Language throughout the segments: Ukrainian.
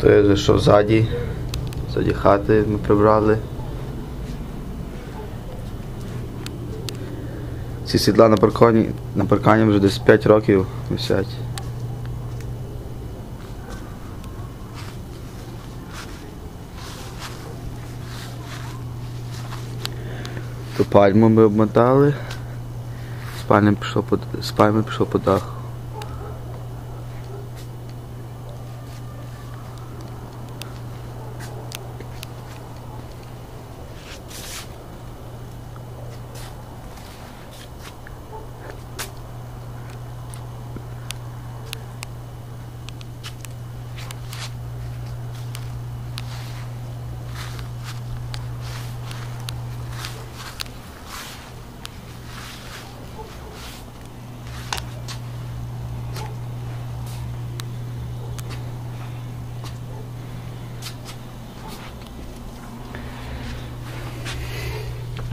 То є що ззаді. Ззаді хати ми прибрали. Ці сідла на паркані, на паркані вже десь 5 років висять. Ту пальму ми обмотали. З пальми пішов по даху.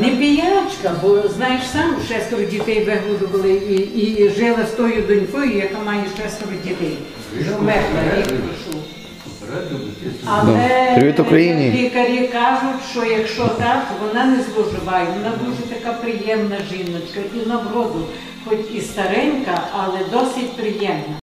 Не піячка, бо знаєш сам, шестеро дітей вигодували і, і жила з тою донькою, яка має шестеро дітей. Вмерла. Але Привіт, Україні. лікарі кажуть, що якщо так, вона не зловживає, вона дуже така приємна жіночка і на вроду, хоч і старенька, але досить приємна.